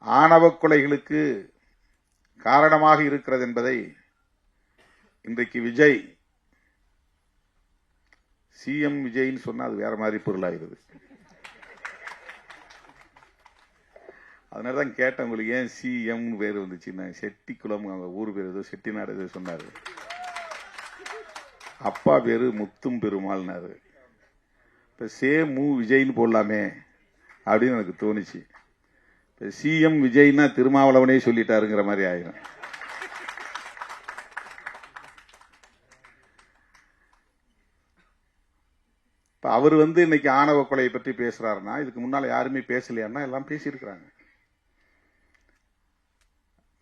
ஆணவ கொலைகளுக்கு காரணமாக இருக்கிறது என்பதை இன்றைக்கு விஜய் சிஎம் விஜய்னு சொன்னா அது வேற மாதிரி பொருளாகிறது. அதனால தான் கேட்டேன் உங்களுக்கு ஏன் சிஎம்னு பேர் வந்துச்சுன்னா. செட்டிக்குளம் அவங்க ஊர் பேர் ஏதோ செட்டிநாடு ஏதோ சொன்னாரு. அப்பா பேரு முத்தும் பெருமாள்னாரு. இப்ப சே மு விஜய்னு போடலாமே அப்படின்னு எனக்கு தோணுச்சு. சிஎம் விஜய்னா திருமாவளவனே சொல்லிட்டாருங்கிற மாதிரி ஆயிரும். இப்ப அவர் வந்து இன்னைக்கு ஆணவ கொலையை பற்றி பேசுறாருன்னா இதுக்கு முன்னால யாருமே பேசலையான்னா எல்லாம் பேசியிருக்கிறாங்க.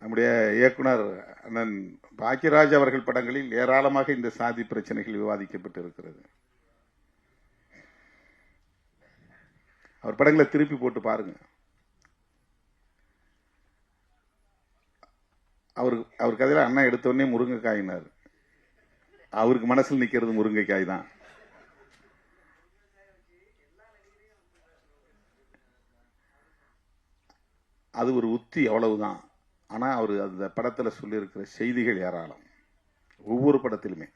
நம்முடைய இயக்குனர் அண்ணன் பாக்கியராஜ் அவர்கள் படங்களில் ஏராளமாக இந்த சாதி பிரச்சனைகள் விவாதிக்கப்பட்டு இருக்கிறது அவர் படங்களை திருப்பி போட்டு பாருங்க. அவருக்கு அவர் கதையில அண்ணா எடுத்த உடனே முருங்கைக்காயினார். அவருக்கு மனசில் நிக்கிறது முருங்கைக்காய் தான். அது ஒரு உத்தி அவ்வளவுதான். ஆனா அவர் அந்த படத்துல சொல்லியிருக்கிற செய்திகள் ஏராளம். ஒவ்வொரு படத்திலுமே.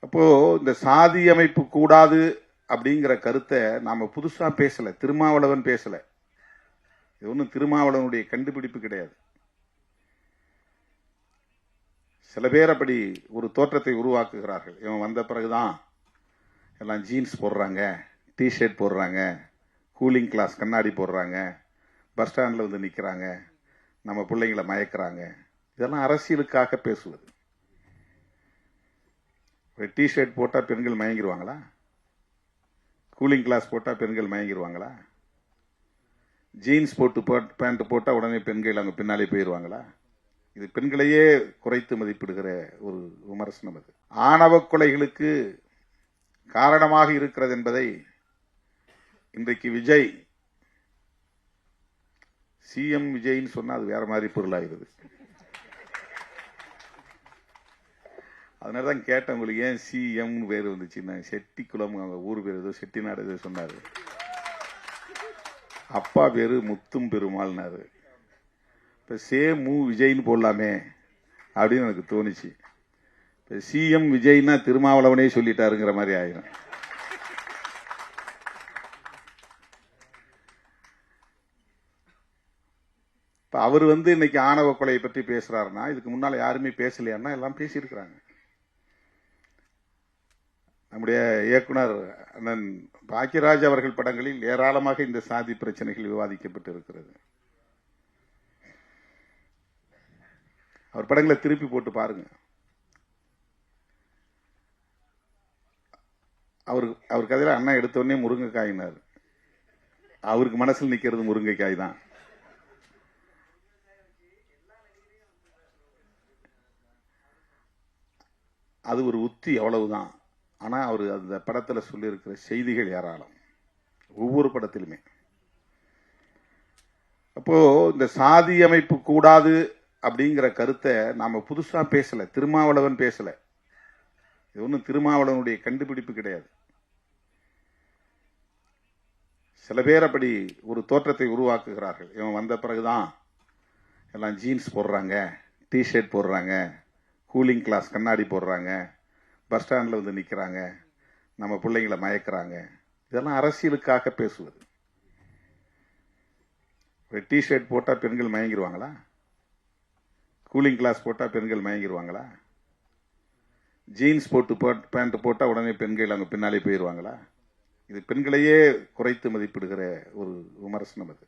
அப்போ இந்த சாதி அமைப்பு கூடாது அப்படிங்கிற கருத்தை நாம புதுசா பேசல திருமாவளவன் பேசல. இது ஒன்றும் திருமாவளவனுடைய கண்டுபிடிப்பு கிடையாது. சில பேர் அப்படி ஒரு தோற்றத்தை உருவாக்குகிறார்கள். இவன் வந்த பிறகுதான் எல்லாம் ஜீன்ஸ் போடுறாங்க டிஷர்ட் போடுறாங்க கூலிங் கிளாஸ் கண்ணாடி போடுறாங்க பஸ் ஸ்டாண்டில் வந்து நிற்கிறாங்க நம்ம பிள்ளைங்களை மயக்கிறாங்க. இதெல்லாம் அரசியலுக்காக பேசுவது. ஒரு டிஷர்ட் போட்டால் பெண்கள் மயங்கிடுவாங்களா கூலிங் கிளாஸ் போட்டால் பெண்கள் மயங்கிடுவாங்களா ஜீன்ஸ் போட்டு பேண்ட் போட்டால் உடனே பெண்கள் அங்கே பின்னாலே போயிடுவாங்களா இது பெண்களையே குறைத்து மதிப்பிடுகிற ஒரு விமர்சனம் அது. ஆணவ கொலைகளுக்கு காரணமாக இருக்கிறது என்பதை இன்றைக்கு விஜய் சிஎம் விஜய்னு சொன்னால் அது வேற மாதிரி பொருளாகிறது. அதனால தான் கேட்டேன் உங்களுக்கு ஏன் சிஎம்னு பேர் வந்துச்சுன்னா செட்டிக்குளம் அவங்க ஊர் பேர் ஏதோ செட்டிநாடு ஏதோ சொன்னார். அப்பா பேரு முத்தும் பெருமாள்னாரு. இப்போ சே மு விஜய்னு போடலாமே அப்படின்னு எனக்கு தோணுச்சு. இப்போ சிஎம் விஜய்னா திருமாவளவனே சொல்லிட்டாருங்கிற மாதிரி ஆயிரும். இப்போ அவர் வந்து இன்னைக்கு ஆணவ கொலையை பற்றி பேசுறாருன்னா இதுக்கு முன்னால் யாருமே பேசலையான்னா எல்லாம் பேசியிருக்கிறாங்க. நம்முடைய இயக்குனர் அண்ணன் பாக்கியராஜ் அவர்கள் படங்களில் ஏராளமாக இந்த சாதி பிரச்சனைகள் விவாதிக்கப்பட்டு இருக்கிறது அவர் படங்களை திருப்பி போட்டு பாருங்க. அவர் அவர் கதையில அண்ணா எடுத்த உடனே முருங்கைக்காயினார். அவருக்கு மனசில் நிக்கிறது முருங்கைக்காய் தான். அது ஒரு உத்தி அவ்வளவுதான் ஆனா அவர் அந்த படத்துல சொல்லியிருக்கிற செய்திகள் ஏராளம். ஒவ்வொரு படத்திலுமே. அப்போ இந்த சாதி அமைப்பு கூடாது அப்படிங்கிற கருத்தை நாம புதுசா பேசல. திருமாவளவன் பேசல. இது ஒன்றும் திருமாவளவனுடைய கண்டுபிடிப்பு கிடையாது. சில பேர் அப்படி ஒரு தோற்றத்தை உருவாக்குகிறார்கள். இவன் வந்த பிறகுதான் எல்லாம் ஜீன்ஸ் போடுறாங்க டிஷர்ட் போடுறாங்க கூலிங் கிளாஸ் கண்ணாடி போடுறாங்க பஸ் ஸ்டாண்டில் வந்து நிற்கிறாங்க நம்ம பிள்ளைங்களை மயக்கிறாங்க. இதெல்லாம் அரசியலுக்காக பேசுவது. ஒரு டிஷர்ட் போட்டால் பெண்கள் மயங்கிடுவாங்களா கூலிங் கிளாஸ் போட்டால் பெண்கள் மயங்கிடுவாங்களா ஜீன்ஸ் போட்டு பேண்ட் போட்டால் உடனே பெண்கள் அங்கே பின்னாலே போயிடுவாங்களா இது பெண்களையே குறைத்து மதிப்பிடுகிற ஒரு விமர்சனம் அது.